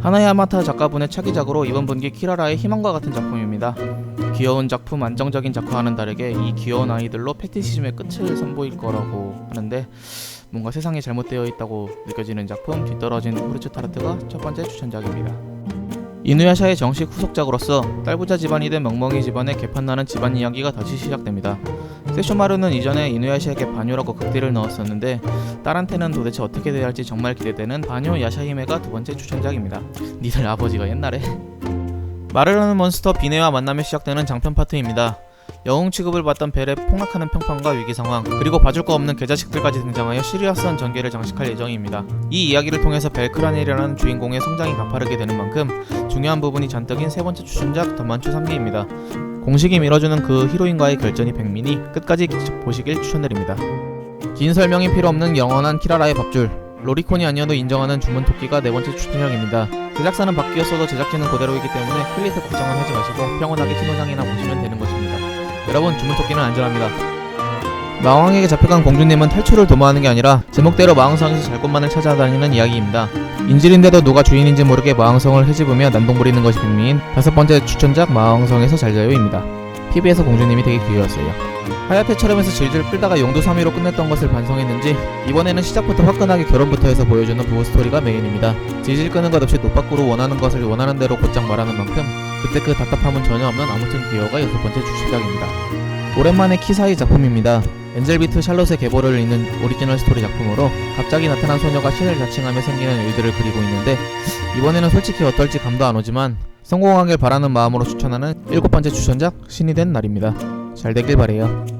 하나야마타 작가분의 차기작으로 이번 분기 키라라의 희망과 같은 작품입니다. 귀여운 작품, 안정적인 작화와는 다르게 이 귀여운 아이들로 패티시즘의 끝을 선보일 거라고 하는데 뭔가 세상이 잘못되어 있다고 느껴지는 작품 뒤떨어진 후르츠 타르트가 첫 번째 추천작입니다. 이누야샤의 정식 후속작으로서 딸부자 집안이 된 멍멍이 집안의 개판나는 집안 이야기가 다시 시작됩니다. 세쇼마루는 이전에 이누야샤에게 반요라고 극딜을 넣었었는데 딸한테는 도대체 어떻게 돼야 할지 정말 기대되는 반요 야샤히메가 두 번째 추천작입니다. 니들 아버지가 옛날에 마르라는 몬스터 비네와 만남에 시작되는 장편 파트입니다. 영웅 취급을 받던 벨의 폭락하는 평판과 위기 상황, 그리고 봐줄 거 없는 개자식들까지 등장하여 시리어스한 전개를 장식할 예정입니다. 이 이야기를 통해서 벨 크란이라는 주인공의 성장이 가파르게 되는 만큼 중요한 부분이 잔뜩인 세 번째 추천작 덤만추 3기입니다. 공식이 밀어주는 그 히로인과의 결전이 백미니 끝까지 보시길 추천드립니다. 긴 설명이 필요 없는 영원한 키라라의 밥줄 로리콘이 아니어도 인정하는 주문 토끼가 네 번째 추천작입니다. 제작사는 바뀌었어도 제작진은 그대로이기 때문에 클리트 걱정은 하지 마시고 평온하게 신호장이나 보시면 것입니다. 여러분 주문 토끼는 안전합니다. 마왕에게 잡혀간 공주님은 탈출을 도모하는 게 아니라 제목대로 마왕성에서 잘 곳만을 찾아다니는 이야기입니다. 인질인데도 누가 주인인지 모르게 마왕성을 헤집으며 난동 부리는 것이 백미인 다섯 번째 추천작 마왕성에서 잘 자요입니다. TV에서 공주님이 되게 귀여웠어요. 하야테처럼해서 질질 끌다가 용도 3위로 끝냈던 것을 반성했는지 이번에는 시작부터 화끈하게 결혼부터 해서 보여주는 부부 스토리가 메인입니다. 질질 끄는 것 없이 노빠꾸로 원하는 것을 원하는 대로 곧장 말하는 만큼 그때 그 답답함은 전혀 없는 아무튼 귀여워가 여섯 번째 주시작입니다. 오랜만에 키사이 작품입니다. 엔젤비트 샬롯의 계보를 잇는 오리지널 스토리 작품으로 갑자기 나타난 소녀가 신을 자칭하며 생기는 일들을 그리고 있는데 이번에는 솔직히 어떨지 감도 안 오지만 성공하길 바라는 마음으로 추천하는 일곱 번째 추천작 신이 된 날입니다. 잘 되길 바래요.